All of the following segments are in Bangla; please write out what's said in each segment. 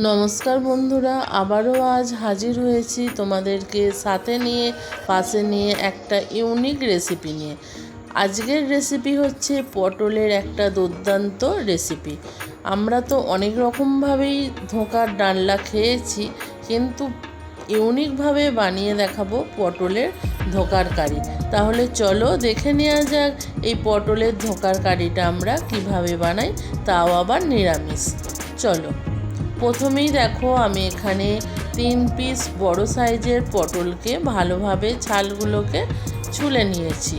নমস্কার বন্ধুরা, আবারও আজ হাজির হয়েছি তোমাদেরকে সাথে নিয়ে, পাশে নিয়ে একটা ইউনিক রেসিপি নিয়ে। আজকের রেসিপি হচ্ছে পটলের একটা দুর্দান্ত রেসিপি আমরা তো অনেক রকমভাবেই ধোঁকার ডালনা খেয়েছি, কিন্তু ইউনিকভাবে বানিয়ে দেখাবো পটলের ধোকার কারি। তাহলে চলো দেখে নেওয়া যাক এই পটলের ধোকার কারিটা আমরা কীভাবে বানাই, তাও আবার নিরামিষ। চলো। প্রথমেই দেখো আমি এখানে তিন পিস বড় সাইজের পটলকে ভালোভাবে ছালগুলোকে ছুলে নিয়েছি।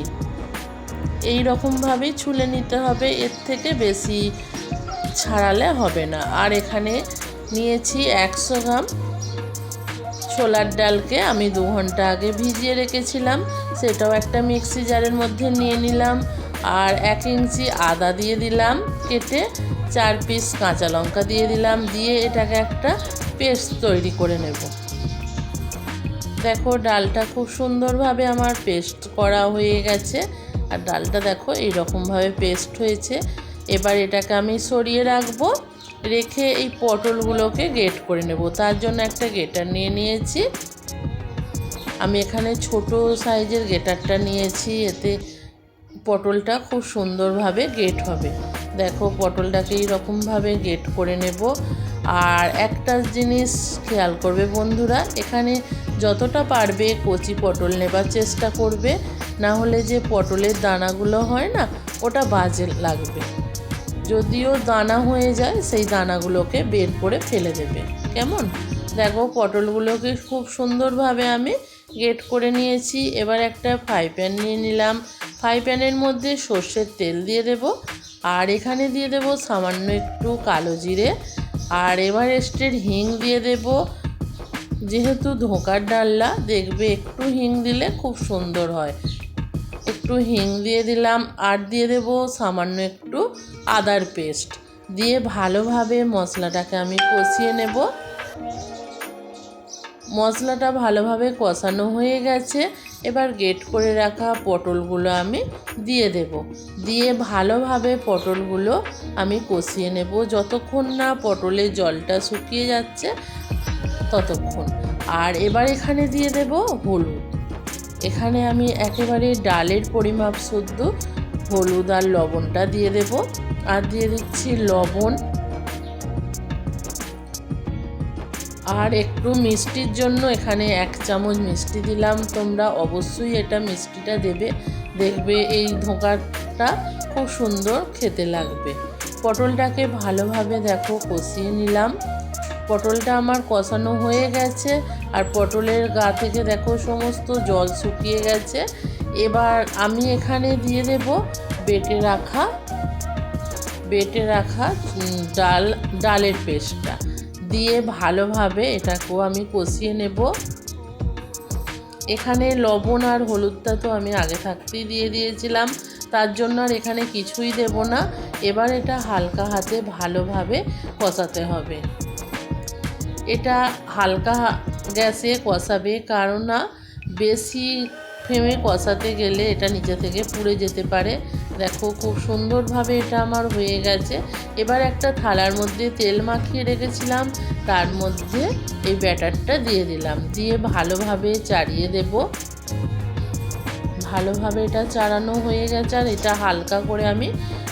এই রকমভাবেই ছুলে নিতে হবে, এর থেকে বেশি ছাড়ালে হবে না। আর এখানে নিয়েছি একশো গ্রাম ছোলার ডালকে আমি দু ঘণ্টা আগে ভিজিয়ে রেখেছিলাম, সেটাও একটা মিক্সি জারের মধ্যে নিয়ে নিলাম, আর এক ইঞ্চি আদা দিয়ে দিলাম কেটে চার পিস কাঁচা লঙ্কা দিয়ে দিলাম, দিয়ে এটাকে একটা পেস্ট তৈরি করে নেব। দেখো ডালটা খুব সুন্দরভাবে আমার পেস্ট করা হয়ে গেছে। আর ডালটা দেখো এইরকমভাবে পেস্ট হয়েছে। এবার এটাকে আমি সরিয়ে রাখব, রেখে এই পটলগুলোকে গেট করে নেব। তার জন্য একটা গেটার নিয়ে নিয়েছি। আমি এখানে ছোট সাইজের গেটারটা নিয়েছি, এতে পটলটা খুব সুন্দরভাবে গেট হবে। দেখো পটলটাকে এইরকমভাবে গেট করে নেব। আর একটা জিনিস খেয়াল করবে বন্ধুরা, এখানে যতটা পারবে কচি পটল নেবার চেষ্টা করবে, না হলে যে পটলের দানাগুলো হয় না, ওটা বাজে লাগবে। যদিও দানা হয়ে যায়, সেই দানাগুলোকে বের করে ফেলে দেবে। কেমন? দেখো পটলগুলোকে খুব সুন্দরভাবে আমি গেট করে নিয়েছি। এবার একটা ফ্রাই প্যান নিয়ে নিলাম। ফ্রাই প্যানের মধ্যে সর্ষের তেল দিয়ে দেব। আর এখানে দিয়ে দেব সামান্য একটু কালো জিরে। আর এভারেস্টের হিং দিয়ে দেব। যেহেতু ধোকার ডাল্লা দেখবে একটু হিং দিলে খুব সুন্দর হয়। একটু হিং দিয়ে দিলাম। আর দিয়ে দেব সামান্য একটু আদার পেস্ট। দিয়ে ভালোভাবে মশলাটাকে আমি কষিয়ে নেব। মশলাটা ভালোভাবে কষানো হয়ে গেছে। এবার গেট করে রাখা পটলগুলো আমি দিয়ে দেব। দিয়ে ভালোভাবে পটলগুলো আমি কষিয়ে নেব। যতক্ষণ না পটলের জলটা শুকিয়ে যাচ্ছে, ততক্ষণ। আর এবার এখানে দিয়ে দেব হলুদ। এখানে আমি একেবারে ডালের পরিমাপ শুদ্ধ হলুদ আর লবণটা দিয়ে দেব। আর দিয়ে দিচ্ছি লবণ আর একটু মিষ্টির জন্য এখানে এক চামচ মিষ্টি দিলাম। তোমরা অবশ্যই এটা মিষ্টিটা দেবে। দেখবে এই ধোঁকাটা খুব সুন্দর খেতে লাগবে। পটলটাকে ভালোভাবে দেখো কষিয়ে নিলাম। পটলটা আমার কষানো হয়ে গেছে আর পটলের গা থেকে দেখো সমস্ত জল শুকিয়ে গেছে। এবার আমি এখানে দিয়ে দেব বেটে রাখা বেটে রাখা ডাল, ডালের পেস্টটা। দিয়ে ভালোভাবে এটাকেও আমি কষিয়ে নেব। এখানে লবণ আর হলুদটা তো আমি আগে থাকতেই দিয়ে দিয়েছিলাম, তার জন্য আর এখানে কিছুই দেব না। এবার এটা হালকা হাতে ভালোভাবে কষাতে হবে। এটা হালকা গ্যাসে কষাবে, কারণ না বেশি ফ্লেমে কষাতে গেলে এটা নিচে থেকে পুড়ে যেতে পারে। দেখো, খুব সুন্দরভাবে এটা আমার হয়ে গেছে। এবার একটা থালার মধ্যে তেল মাখিয়ে রেখেছিলাম, তার মধ্যে এই ব্যাটারটা দিয়ে দিলাম। দিয়ে ভালোভাবে চাড়িয়ে দেব। ভালোভাবে এটা চাড়ানো হয়ে গেছে, আর এটা হালকা করে আমি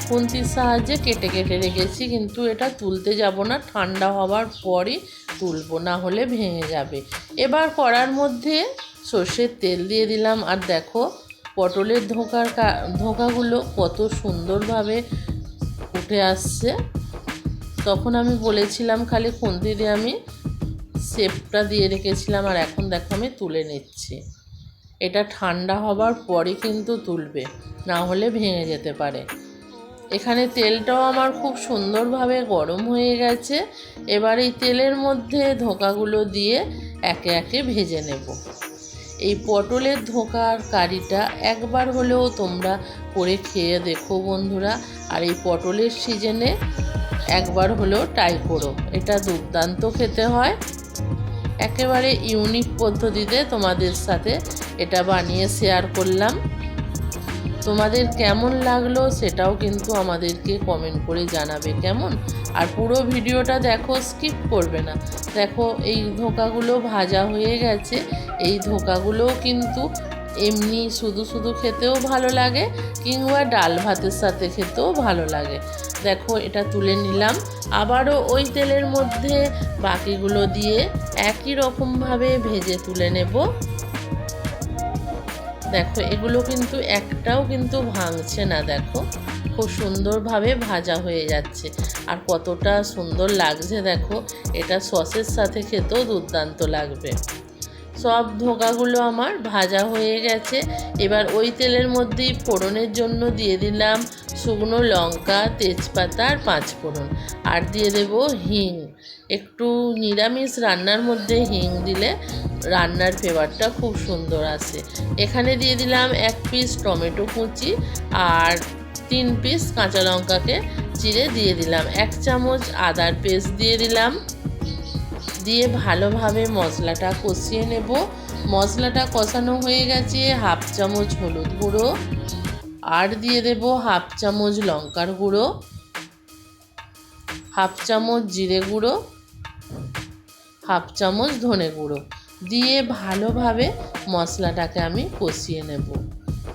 খুন্তির সাহায্যে কেটে কেটে রেখেছি, কিন্তু এটা তুলতে যাব না, ঠান্ডা হওয়ার পরই তুলবো, না হলে ভেঙে যাবে। এবার কড়ার মধ্যে সর্ষের তেল দিয়ে দিলাম, আর দেখো পটলের ধোকার ধোকাগুলো কত সুন্দরভাবে উঠে আসছে। তখন আমি বলেছিলাম খালি খুন্তি দিয়ে আমি শেপটা দিয়ে রেখেছিলাম আর এখন দেখো আমি তুলে নিচ্ছি। এটা ঠান্ডা হবার পরে কিন্তু তুলবে, না হলে ভেঙে যেতে পারে। এখানে তেলটাও আমার খুব সুন্দরভাবে গরম হয়ে গেছে, এবার এই তেলের মধ্যে ধোকাগুলো দিয়ে একে একে ভেজে নেব। এই পটলের ধোকার কারিটা একবার হলেও তোমরা করে খেয়ে দেখো বন্ধুরা। আর এই পটলের সিজনে একবার হলেও ট্রাই করো, এটা দুর্দান্ত খেতে হয়। একেবারে ইউনিক পদ্ধতিতে তোমাদের সাথে এটা বানিয়ে শেয়ার করলাম। তোমাদের কেমন লাগল সেটাও কিন্তু আমাদেরকে কমেন্ট করে জানাবে, কেমন? আর পুরো ভিডিওটা দেখো স্কিপ করবে না। দেখো, এই ধোকাগুলো ভাজা হয়ে গেছে। এই ধোকাগুলোও কিন্তু এমনি শুধু শুধু খেতেও ভালো লাগে, কিংবা ডাল ভাতের সাথে খেতেও ভালো লাগে। দেখো, এটা তুলে নিলাম। আবারও ওই তেলের মধ্যে বাকিগুলো দিয়ে একই রকমভাবে ভেজে তুলে নেব। দেখো, এগুলো কিন্তু একটাও কিন্তু ভাঙছে না, দেখো। খুব সুন্দরভাবে ভাজা হয়ে যাচ্ছে। আর কতটা সুন্দর লাগছে, দেখো। এটা সসের সাথে খেতেও দুর্দান্ত লাগবে। সব ধোকাগুলো আমার ভাজা হয়ে গেছে। এবার ওই তেলের মধ্যেই ফোড়নের জন্য দিয়ে দিলাম শুকনো লঙ্কা, তেজপাতা আর পাঁচ ফোড়ন। আর দিয়ে দেব হিং। একটু নিরামিষ রান্নার মধ্যে হিং দিলে রান্নার ফ্লেভারটা খুব সুন্দর আসে। এখানে দিয়ে দিলাম এক পিস টমেটো কুচি আর তিন পিস কাঁচা লঙ্কাকে চিড়ে দিয়ে দিলাম। এক চামচ আদার পেস্ট দিয়ে দিলাম। দিয়ে ভালোভাবে মশলাটা কষিয়ে নেব। মশলাটা কষানো হয়ে গেছে হাফ চামচ হলুদ গুঁড়ো, আর দিয়ে দেব হাফ চামচ লঙ্কার গুঁড়ো, হাফ চামচ জিরে গুঁড়ো, হাফ চামচ ধনে গুঁড়ো। দিয়ে ভালোভাবে মশলাটাকে আমি কষিয়ে নেব।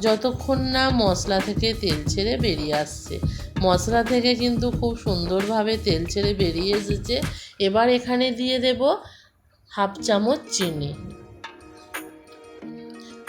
যতক্ষণ না মশলা থেকে তেল ছেড়ে বেরিয়ে আসছে মশলা থেকে কিন্তু খুব সুন্দরভাবে তেল ছেড়ে বেরিয়ে এসেছে। এবার এখানে দিয়ে দেব হাফ চামচ চিনি।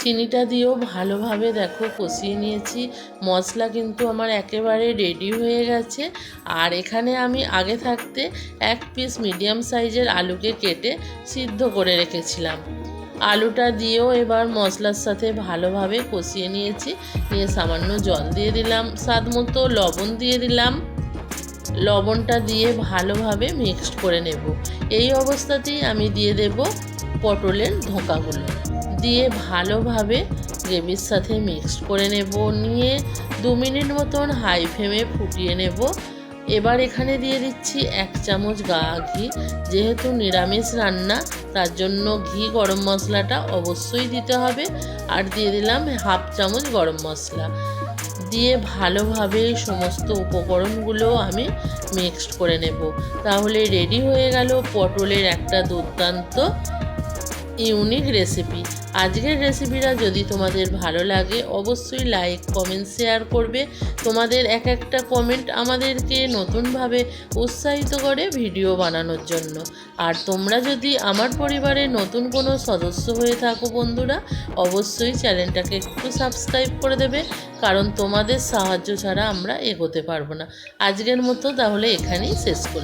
চিনিটা দিয়েও ভালোভাবে দেখো কষিয়ে নিয়েছি। মশলা কিন্তু আমার একেবারে রেডি হয়ে গেছে। আর এখানে আমি আগে থাকতে এক পিস মিডিয়াম সাইজের আলুকে কেটে সিদ্ধ করে রেখেছিলাম। আলুটা দিয়েও এবার মশলার সাথে ভালোভাবে কষিয়ে নিয়েছি। নিয়ে সামান্য জল দিয়ে দিলাম, স্বাদ মতো লবণ দিয়ে দিলাম। লবণটা দিয়ে ভালোভাবে মিক্সড করে নেব। এই অবস্থাতেই আমি দিয়ে দেব পটলের ধোঁকাগুলো। দিয়ে ভালোভাবে গ্রেভির সাথে মিক্সড করে নেব। নিয়ে দু মিনিট মতন হাই ফ্লেমে ফুটিয়ে নেব। এবার এখানে দিয়ে দিচ্ছি এক চামচ গা ঘি। যেহেতু নিরামিষ রান্না, তার জন্য ঘি, গরম মশলাটা অবশ্যই দিতে হবে। আর দিয়ে দিলাম হাফ চামচ গরম মশলা। দিয়ে ভালোভাবে সমস্ত উপকরণগুলো আমি মিক্সড করে নেব। তাহলে রেডি হয়ে গেল পটলের একটা দুর্দান্ত ইউনিক রেসিপি। আজকের রেসিপিটা যদি তোমাদের ভালো লাগে, অবশ্যই লাইক কমেন্ট শেয়ার করবে। তোমাদের এক একটা কমেন্ট আমাদেরকে নতুনভাবে উৎসাহিত করে ভিডিও বানানোর জন্য। আর তোমরা যদি আমার পরিবারে নতুন কোনো সদস্য হয়ে থাকো বন্ধুরা, অবশ্যই চ্যানেলটাকে একটু সাবস্ক্রাইব করে দেবে, কারণ তোমাদের সাহায্য ছাড়া আমরা এগোতে পারব না। আজকের মতো তাহলে এখানেই শেষ করি